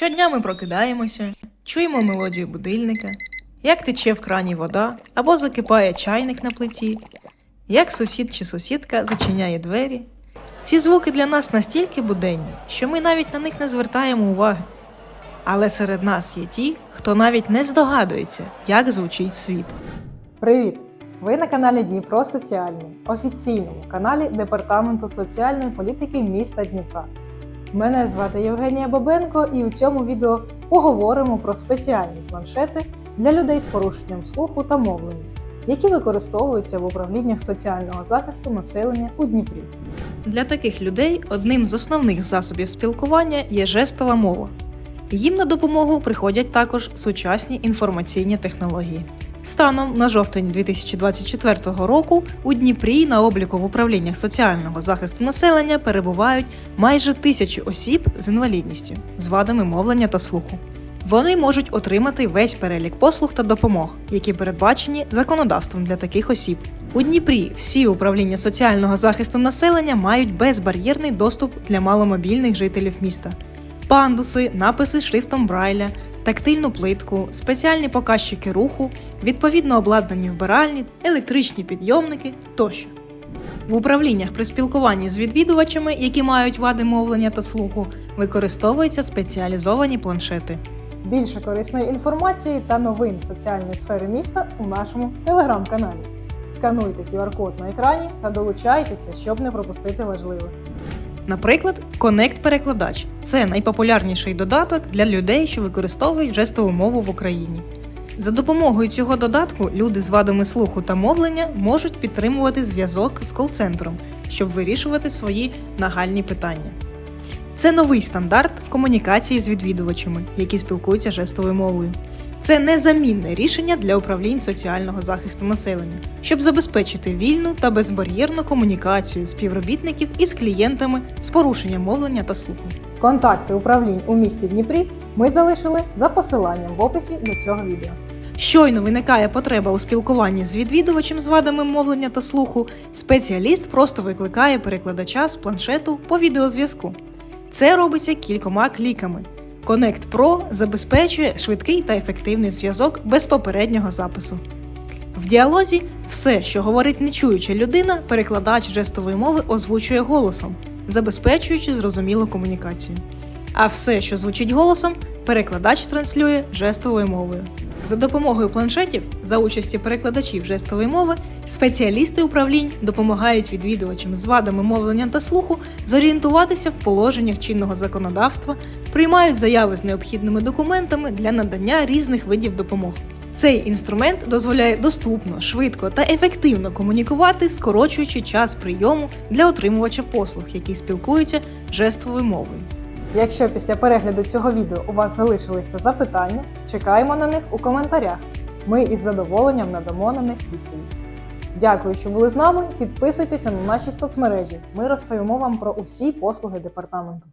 Щодня ми прокидаємося, чуємо мелодію будильника, як тече в крані вода або закипає чайник на плиті, як сусід чи сусідка зачиняє двері. Ці звуки для нас настільки буденні, що ми навіть на них не звертаємо уваги. Але серед нас є ті, хто навіть не здогадується, як звучить світ. Привіт! Ви на каналі Дніпро Соціальний, офіційному каналі Департаменту соціальної політики міста Дніпра. Мене звати Євгенія Бабенко, і у цьому відео поговоримо про спеціальні планшети для людей з порушенням слуху та мовлення, які використовуються в управліннях соціального захисту населення у Дніпрі. Для таких людей одним з основних засобів спілкування є жестова мова. Їм на допомогу приходять також сучасні інформаційні технології. Станом на жовтень 2024 року у Дніпрі на обліку в управліннях соціального захисту населення перебувають майже тисячі осіб з інвалідністю, з вадами мовлення та слуху. Вони можуть отримати весь перелік послуг та допомог, які передбачені законодавством для таких осіб. У Дніпрі всі управління соціального захисту населення мають безбар'єрний доступ для маломобільних жителів міста. Пандуси, написи шрифтом Брайля, тактильну плитку, спеціальні показчики руху, відповідно обладнані вбиральні, електричні підйомники тощо. В управліннях при спілкуванні з відвідувачами, які мають вади мовлення та слуху, використовуються спеціалізовані планшети. Більше корисної інформації та новин соціальної сфери міста у нашому телеграм-каналі. Скануйте QR-код на екрані та долучайтеся, щоб не пропустити важливе. Наприклад, Connect-перекладач це найпопулярніший додаток для людей, що використовують жестову мову в Україні. За допомогою цього додатку люди з вадами слуху та мовлення можуть підтримувати зв'язок з кол-центром, щоб вирішувати свої нагальні питання. Це новий стандарт в комунікації з відвідувачами, які спілкуються жестовою мовою. Це незамінне рішення для управлінь соціального захисту населення, щоб забезпечити вільну та безбар'єрну комунікацію співробітників із клієнтами з порушенням мовлення та слуху. Контакти управлінь у місті Дніпрі ми залишили за посиланням в описі до цього відео. Щойно виникає потреба у спілкуванні з відвідувачем з вадами мовлення та слуху, спеціаліст просто викликає перекладача з планшету по відеозв'язку. Це робиться кількома кліками. Connect Pro забезпечує швидкий та ефективний зв'язок без попереднього запису. В діалозі все, що говорить нечуюча людина, перекладач жестової мови озвучує голосом, забезпечуючи зрозумілу комунікацію. А все, що звучить голосом, перекладач транслює жестовою мовою. За допомогою планшетів, за участі перекладачів жестової мови, спеціалісти управлінь допомагають відвідувачам з вадами мовлення та слуху зорієнтуватися в положеннях чинного законодавства, приймають заяви з необхідними документами для надання різних видів допомог. Цей інструмент дозволяє доступно, швидко та ефективно комунікувати, скорочуючи час прийому для отримувача послуг, які спілкуються жестовою мовою. Якщо після перегляду цього відео у вас залишилися запитання, чекаємо на них у коментарях. Ми із задоволенням надамо на них відповідь. Дякую, що були з нами. Підписуйтеся на наші соцмережі. Ми розповімо вам про усі послуги департаменту.